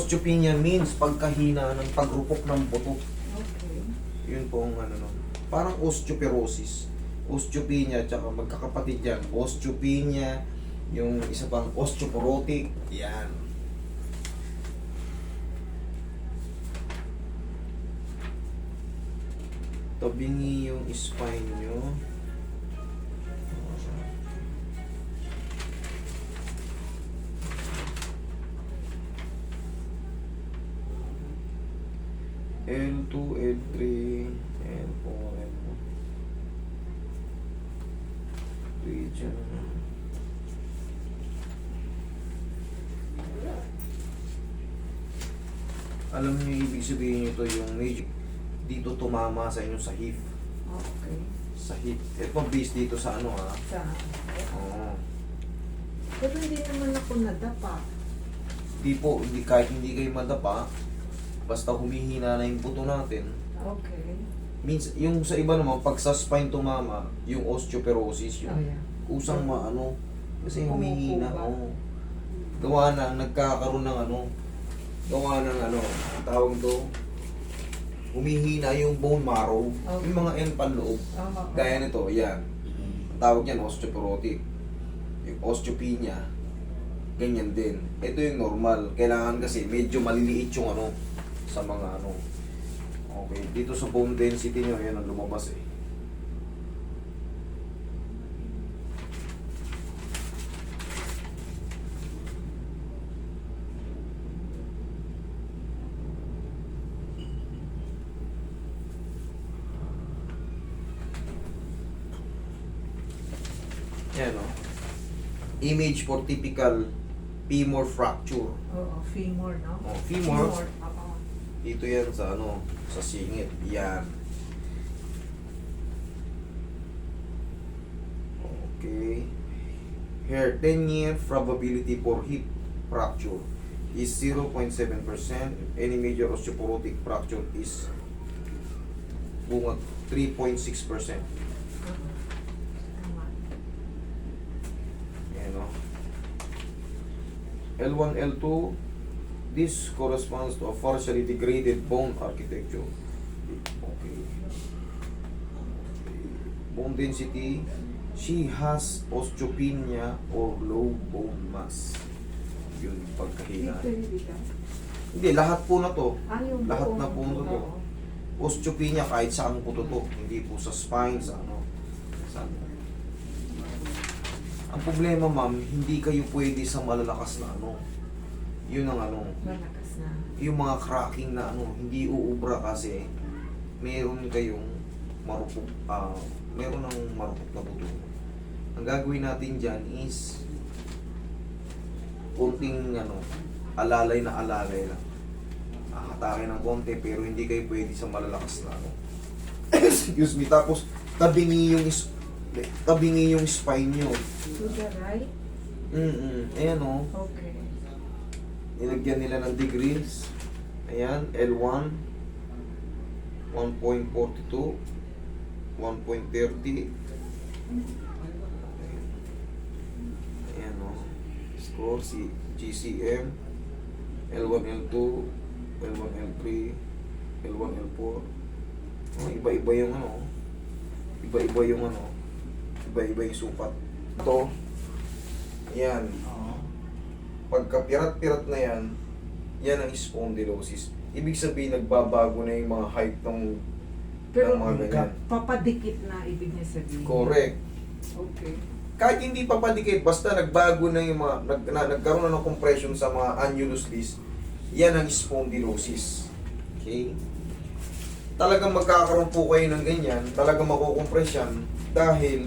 osteopenia means pagkahina ng pagrupok ng buto. Okay. Yun po ang ano nun. Parang osteoporosis. Osteopenia, tsaka magkakapatid yan. Osteopenia, yung isa pang osteoporotic. Yan. Tabingi yung spine nyo. Sabihin nito yung medyo dito tumama sa inyo sa hip. Okay. Sa hip. Ito base dito sa ano ha. Sa... Oo. Pero hindi naman ako nadapa. Di po, hindi, kahit hindi kayo madapa, basta humihina na yung buto natin, Okay. Means, yung sa iba naman, pag sa spine tumama, yung osteoporosis, Oh, yung yeah. kusang maano, kasi humihina. Kumukuba. Oh. Gawa na, nagkakaroon ng ano, gawa ng ano, ang tawag to, humihina yung bone marrow, Okay. yung mga end panloob. Oo. Gaya nito, yan. Ang tawag yan, osteoporotic. Yung osteopenia, ganyan din. Ito yung normal. Kailangan kasi medyo maliliit yung ano, sa mga ano. Okay, dito sa bone density nyo, yan ang lumabas eh. Yan o. Image for typical femur fracture. Oo, femur, no? Oh, femur. Oo. Dito yan sa ano, sa singit. Yan. Okay. Here, 10 year probability for hip fracture is 0.7%. Any major osteoporotic fracture is bungag 3.6%. Tama. Ayan o. L1, L2, this corresponds to a partially degraded bone architecture. Okay. Bone density, she has osteopenia or low bone mass. Yun, pagkahina. Dito, dito. Hindi, lahat po na to. Ah, yung Lahat na po na to. Osteopenia kahit saan po to to. Hindi po sa spine, sa ano. Sa ano. Ang problema ma'am, hindi kayo pwede sa malalakas na ano. Yun ang ano. Malakas na. Yung mga cracking na ano, hindi uubra kasi meron kayong marupok, ah, meron ng marupok na buto. Ang gagawin natin dyan is kunting ano, alalay na alalay lang. Ahatakin ng konti pero hindi kayo pwede sa malalakas na ano. Excuse me. Tapos tabingi yung is tabingi yung spine nyo. To the right? Mm Ayan o. Okay. Nilagyan nila ng degrees. Ayan, L1, 1.42, 1.30. Ayan o. Score si GCM, L1, L2, L1, L3, L1, L4. Oh, iba-iba yung ano. Iba-iba yung ano. Iba-iba yung sukat. Ito. Ayan. Pagka pirat-pirat na yan, yan ang spondylosis. Ibig sabihin, nagbabago na yung mga height ng Pero ng mga ganyan. papadikit na ibig niya sabihin. Correct. Okay. Kahit hindi pa padikit, basta nagbago na yung mga, nag, na, nagkaroon na ng compression sa mga annulus disc, yan ang spondylosis. Okay? Talagang magkakaroon po kayo ng ganyan, talagang makukompress yan, dahil,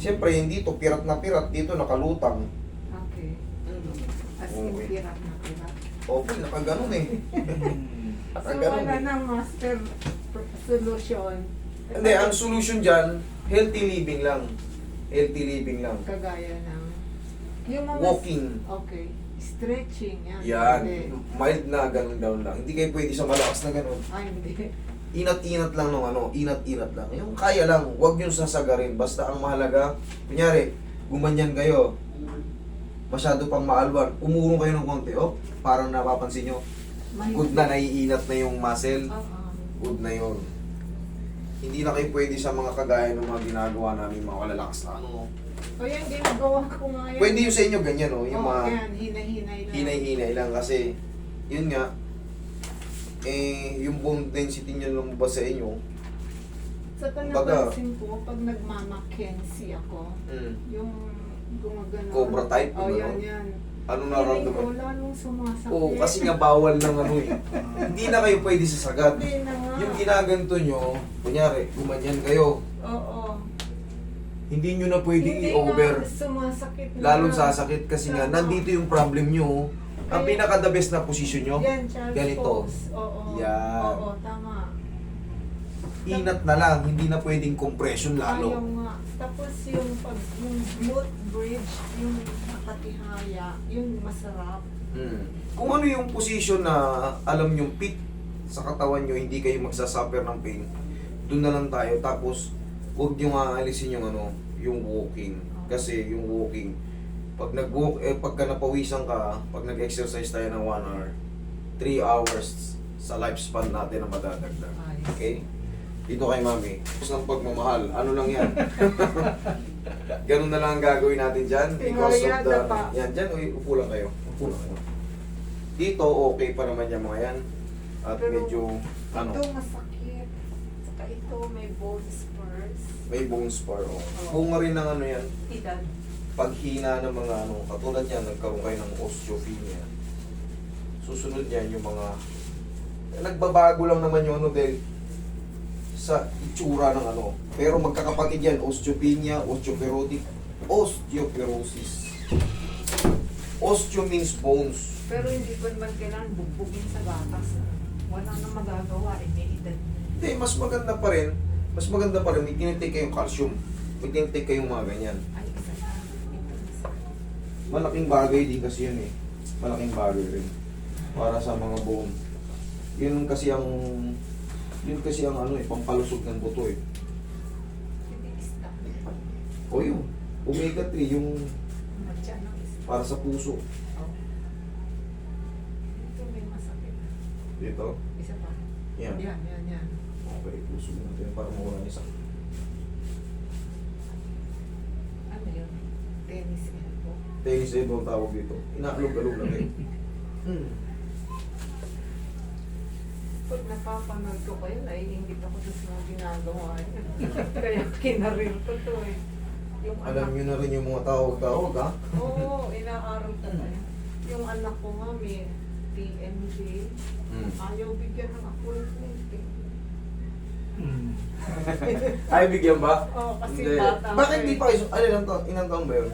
siyempre, hindi to pirat na pirat, dito nakalutang. Okay. As in, Okay. pirat na pirat. Okay, nakaganon eh. So, nakaganon wala eh. na master pr- solution. Hindi, ang solution dyan, healthy living lang. Healthy living lang. Kagaya ng... Yung mga... Walking. Okay. Stretching. Yan. Yan. Hindi. Mild na ganun down lang. Hindi kayo pwede sa malakas na ganun. Ay, hindi. Inat-inat lang ng ano, inat-inat lang. Yung kaya lang, huwag nyo sasagarin. Basta ang mahalaga, kunyari, gumanyan kayo. masyado pang maalwan, umurong kayo ng konti, oh, parang napapansin nyo, good na naiinat na yung muscle, Oo. good na yon. Hindi na kayo pwede sa mga kagaya ng mga ginagawa namin, mga kalalakas na ano. O yan, ginagawa ko nga yan. Pwede yung sa inyo ganyan, oh, yung mga yan, hinahinay lang. hinay-hinay lang kasi, yun nga, eh, yung bone density nyo lumabas sa inyo, Sa Baga. napansin ko, pag nagmamakensi ako, mm, yung gumagano. Cobra type, Oh, yan, ano? yan. ano Feeling ko, lalong sumasakit. Oo, kasi nga bawal ng ano eh. Hindi na kayo pwede sa sagad. Hindi na nga. Yung ginaganto nyo, kunyari, gumanyan kayo, Oo. hindi nyo na pwede Hindi i-over. nga, sumasakit na. Lalong sasakit kasi nga, Tama. nandito yung problem nyo. Ang pinaka the best na position nyo, Yan, child's ganito. pose. Oo. Yan. Oo, tama. inat na lang, hindi na pwedeng compression Ayaw lalo. nga. Tapos yung pag yung glute bridge, yung nakatihaya, yung masarap. Hmm. Kung ano yung position na alam nyo fit sa katawan nyo, hindi kayo magsasuffer ng pain, doon na lang tayo. Tapos, huwag nyo aalisin yung ano, yung walking. Kasi yung walking, pag nag-walk, eh, pagka napawisan ka, pag nag-exercise tayo ng 1 hour, 3 hours sa lifespan natin ang madadagdag. Okay? Dito kay mami. Tapos ng pagmamahal, ano lang yan? Ganun na lang ang gagawin natin dyan. Because of the... Yan, dyan, uy, upo lang kayo. Upo lang kayo. Dito, okay pa naman yung mga yan. At Pero medyo, ano, Ito masakit. Saka ito may bone spurs. may bone spur. Oh. Oo. Bunga rin ng ano yan, Edad. Paghina ng mga ano, katulad yan, nagkaroon kayo ng osteopenia. Susunod yan yung mga, eh, nagbabago lang naman yung ano dahil sa itsura ng ano. Pero magkakapatid yan, osteopenia, osteoporotic, osteoporosis. Osteo means bones. Pero hindi ko naman kailangan bugbugin sa gatas. Wala nang magagawa. Eh, may edad. Hindi, mas maganda pa rin, mas maganda pa rin, may tinitake kayong calcium. May tinitake kayong mga ganyan. Ay, isa na. Ito isa. Malaking bagay din kasi yun eh. Malaking bagay rin. Para sa mga bone. Yun kasi ang yun kasi ang ano eh, pampalusog ng buto eh. O yun, omega 3 yung para sa puso. Dito. Isa pa. Yan. Yan, yan, yan. Okay, puso natin para mawala niya sakit. Ano yun? Tennis elbow. Tennis elbow ang tawag dito. Inaalog-alog lang eh. Hmm. Pag napapanood ko kayo, naiingit ako sa mga ginagawa niyo. Kaya kinarir ko to eh. Yung Alam anak niyo na rin yung mga tawag-tawag ha? Oo, inaaral ko na. Yung anak ko nga may TMJ. Hmm. Ayaw bigyan ng appointment eh. Ay, bigyan ba? Oo, kasi Hindi. bata Bakit eh. di pa kayo? Ano ilang taon, ilang taon ba yun?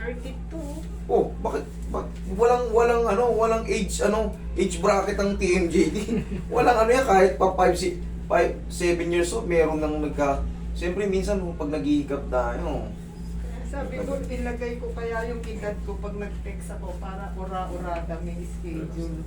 32. Oh, bakit, bak walang walang ano, walang age ano, age bracket ang TMJD. walang ano yan kahit pa 5 si 5 7 years old meron nang nagka Siyempre minsan oh, pag naghihikap tayo. Sabi ko, ilagay ko kaya yung edad ko pag nag-text ako para ura-urada may schedule.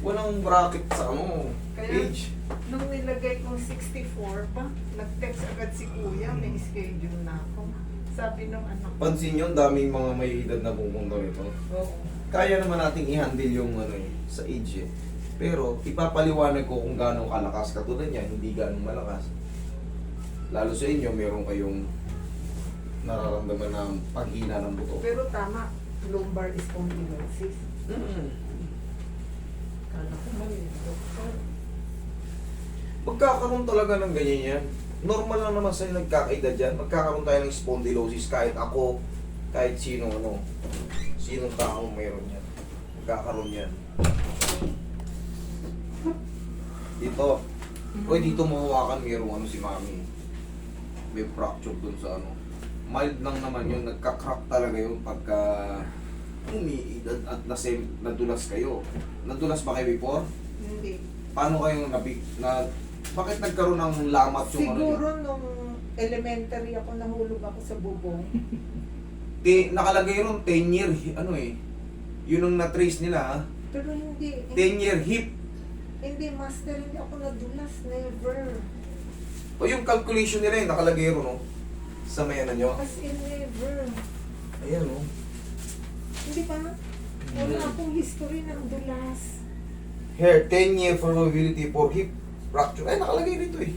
Walang bracket sa ano, Kaya- age. Nung nilagay kong 64 pa, nag-text agad si kuya, may schedule na ako. Sabi nung anak ko, Pansin nyo, ang daming mga may edad na pupunta rito. oo. Kaya naman nating i-handle yung ano eh, sa age eh. Pero ipapaliwanag ko kung gaano kalakas katulad niya, hindi gaano malakas. Lalo sa inyo, meron kayong nararamdaman ng paghina ng buto. Pero tama, lumbar spondylosis. Mm. Kala ko mali, doktor. Magkakaroon talaga ng ganyan yan. Normal lang naman sa nagkakaedad yan. Magkakaroon tayo ng spondylosis kahit ako, kahit sino ano, sinong taong mayroon yan. Magkakaroon yan. Dito. O dito mahawakan mayroong ano si mami. May fracture dun sa ano. Mild lang naman yun. Nagka-crack talaga yun pagka umiidad at nasem, nadulas kayo. Nadulas ba kayo before? Hindi. Paano kayo nabi na bakit nagkaroon ng lamat yung ano Siguro nung elementary ako, nahulog ako sa bubong. Di, nakalagay ron 10 year ano eh. Yun ang na-trace nila ha. Pero hindi. 10 year hip. Hindi, master, hindi ako nadulas. Never. O yung calculation nila eh, nakalagay ron no. Sa may ano nyo? As in never. Ayan oh. Hindi ba? Wala akong history ng dulas. Here, 10 year probability for hip fracture. Ay, nakalagay dito eh.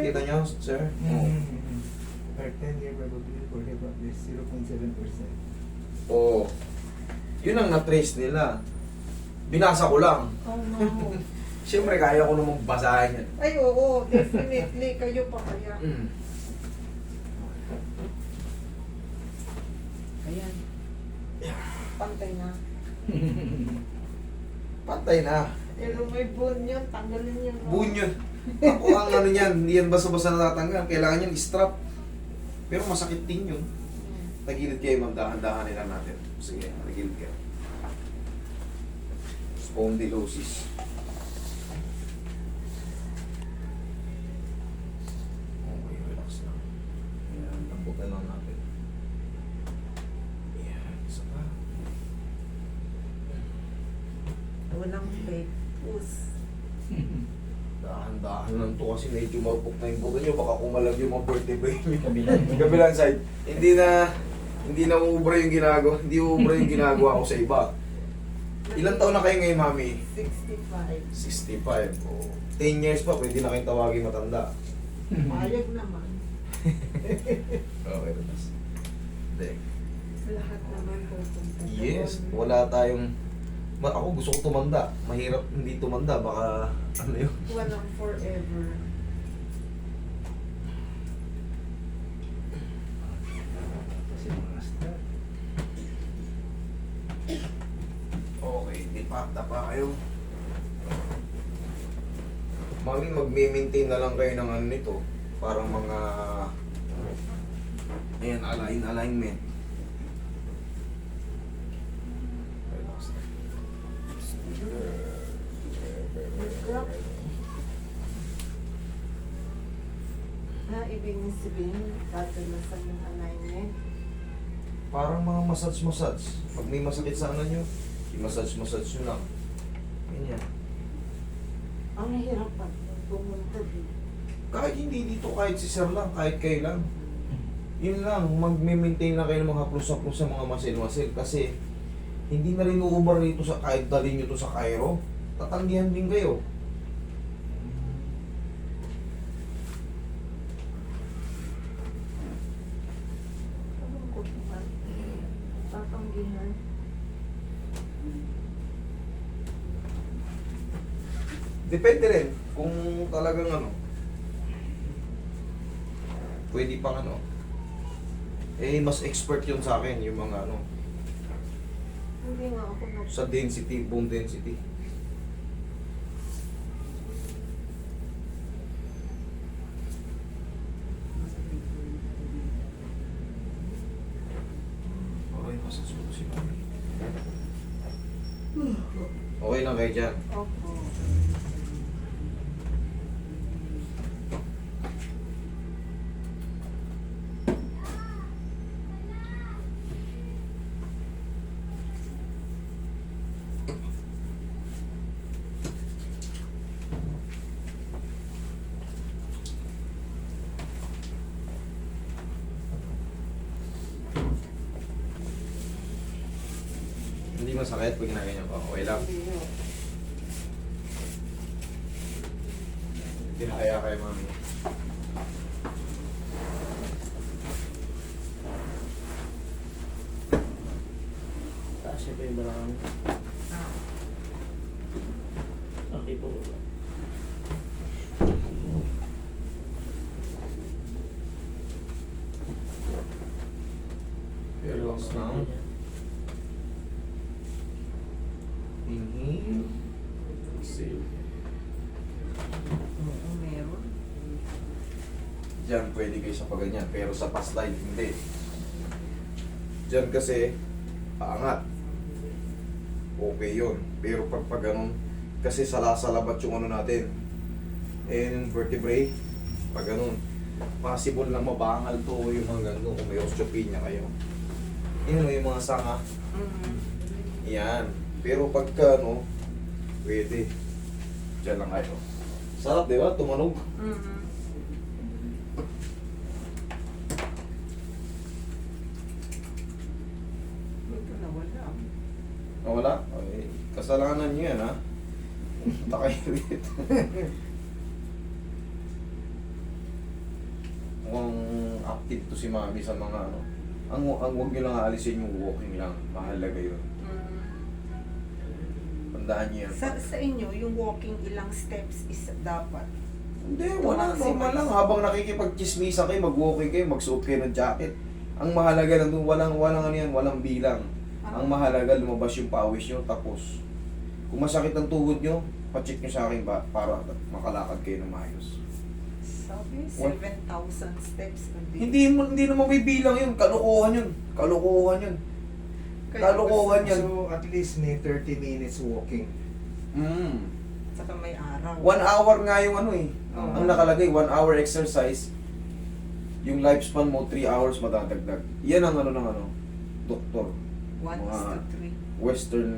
Kita nyo, sir? Mm-hmm. Per 10 year probability for hip is 0.7%. Oo. Oh. Yun ang na-trace nila. Binasa ko lang. Oh no. Siyempre, kaya ko namang basahin yan. Ay oo, definitely. Kayo pa kaya. Mm. Ayan. Pantay na. Patay na. Pero may bone yun, tanggalin yun. no? Buon yun. Ako ang ano niyan, hindi yan basta-basta natatanggal. Kailangan yan strap. Pero masakit din yun. Hmm. Tagilid kayo, ma'am. Dahan-dahanin lang natin. Sige, tagilid kayo. Spondylosis. Okay, relax lang. Ayan, lambutan lang natin. Ayan, isa pa. Fake puss. Dahan-dahan lang to kasi medyo marupok na yung buto nyo. Baka kumalag yung mga vertebrae nyo. Kabilang. Kabilang side. Hindi na hindi na uubra yung ginagawa. Hindi uubra yung ginagawa ko sa iba. Ilan taon na kayo ngayon, mami? 65. 65. O, 10 years pa, pwede na kayong tawagin matanda. Payag naman. Okay, tapos. Hindi. Lahat naman doon. Yes, wala tayong... Ma- ako gusto ko tumanda. Mahirap hindi tumanda. Baka, ano yun? Walang forever. Kasi mga star. Okay, di pa, tapa kayo. Mami, magme-maintain na lang kayo ng ano nito. Parang mga... Ayan, align, alignment. Relax na. Crap. Na ibig sabihin, tatalasan yung alignment. Parang mga massage-massage. Pag may masakit sa ano nyo, i-massage-massage nyo lang. Ganyan. Ang hirap pa pumunta dito. Kahit hindi dito, kahit si sir lang, kahit kayo lang. Yun lang, mag-maintain na kayo ng mga haplos-haplos sa mga muscle-muscle kasi hindi na rin uubar rito sa kahit dalhin nyo to sa Cairo. Tatanggihan din kayo. Anong ko naman? Tatanggihan. Depende rin kung talagang ano. Pwede pang ano. Eh, mas expert yun sa akin, yung mga ano, Hindi nga ako sa density, bone density. Okay, massage ko si Mami. Okay lang kayo dyan. Opo. Hindi masakit pag ginaganyan ko. Okay lang. Tinakaya kay Mami. Taas niyo pa yung balakang. Okay po. Relax lang. Inhale. Exhale. Oo, meron. Diyan pwede kayo sa paganyan, pero sa past life hindi. Diyan kasi paangat. Okay yun. Pero pag pag ganun, kasi salasalabat yung ano natin. Eh, yung vertebrae, pag ganun, possible na mabangal to yung mga ganun kung may osteopenia kayo. Yun yung mga sanga. Mm. Yan. Pero pagka ano, pwede. Diyan lang kayo. Sarap, di ba? Tumanog. Mm. Nawala? Okay. Kasalanan niyo yan, ha? Dito. Mukhang active to si mami sa mga ano. Ang, ang huwag nyo lang aalisin yung walking lang. Mahalaga yun. Mm. Tandaan niyo yan. Sa, sa inyo, yung walking ilang steps is dapat. Hindi, wala. Maximize. Normal lang. Habang nakikipag-chismisa kayo, mag-walking kayo, magsuot kayo ng jacket. Ang mahalaga nandun, walang, walang ano yan, walang bilang. Ah. Ang mahalaga, lumabas yung pawis nyo, tapos. Kung masakit ang tuhod nyo, pacheck nyo sa akin ba, para makalakad kayo ng maayos. Sabi, What? 7,000 steps a day. Hindi mo hindi na mabibilang yun. Kalokohan yun. Kalokohan yun. Kaya Kalokohan yan. So, at least may 30 minutes walking. Mm. Saka may araw. One hour nga yung ano eh. Oo. Ang nakalagay, one hour exercise. Yung lifespan mo, 3 hours madadagdag. Yan ang ano ng ano, doktor. One is Mga- to three. Western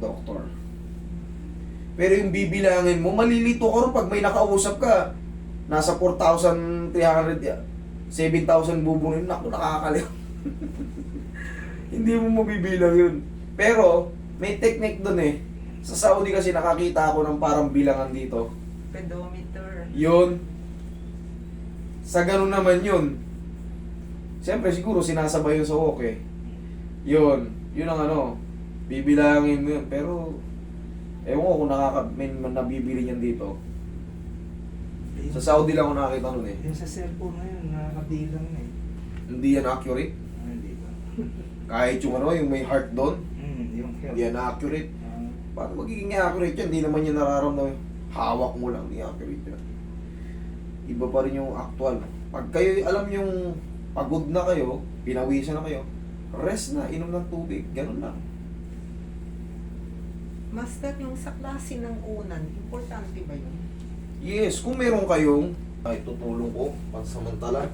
doctor. Pero yung bibilangin mo, malilito ka rin pag may nakausap ka. Nasa 4,300, ya- 7,000 bubunin. Naku, nakakaliw. Hindi mo mabibilang yun. Pero, may technique dun eh. Sa Saudi kasi nakakita ako ng parang bilangan dito. Pedometer. Yun. Sa ganun naman yun. Siyempre, siguro sinasabay yun sa walk eh. Yun. Yun ang ano. Bibilangin mo yun. Pero, ewan ko kung nakaka, may nabibili niyan dito. Sa Saudi lang ako nakakita nun eh. Yung sa cellphone na yun, nakakabilang na eh. Hindi yan accurate. Ah, hindi ba? Kahit yung ano, yung may heart doon. Mm, yung health. Hindi yan accurate. Ah, Paano magiging accurate yan? Hindi naman yan nararamdaman. Hawak mo lang, hindi accurate yan. Iba pa rin yung actual. Pag kayo alam yung pagod na kayo, pinawisan na kayo, rest na, inom ng tubig, ganun lang. Master, yung sa klase ng unan, importante ba yun? Yes, kung meron kayong, ay tutulong ko, pansamantala.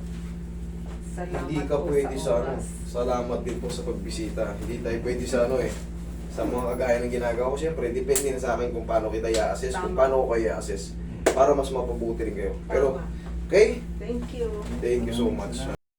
Salamat Hindi ka po pwede sa ano, oras. salamat din po sa pagbisita. Hindi tayo pwede sa ano eh, sa mga kagaya ng ginagawa ko. Siyempre, depende na sa akin kung paano kita i-assess, kung paano ko kayo i-assess. Para mas mapabuti rin kayo. Pero, Tama. okay? Thank you. Thank you so much.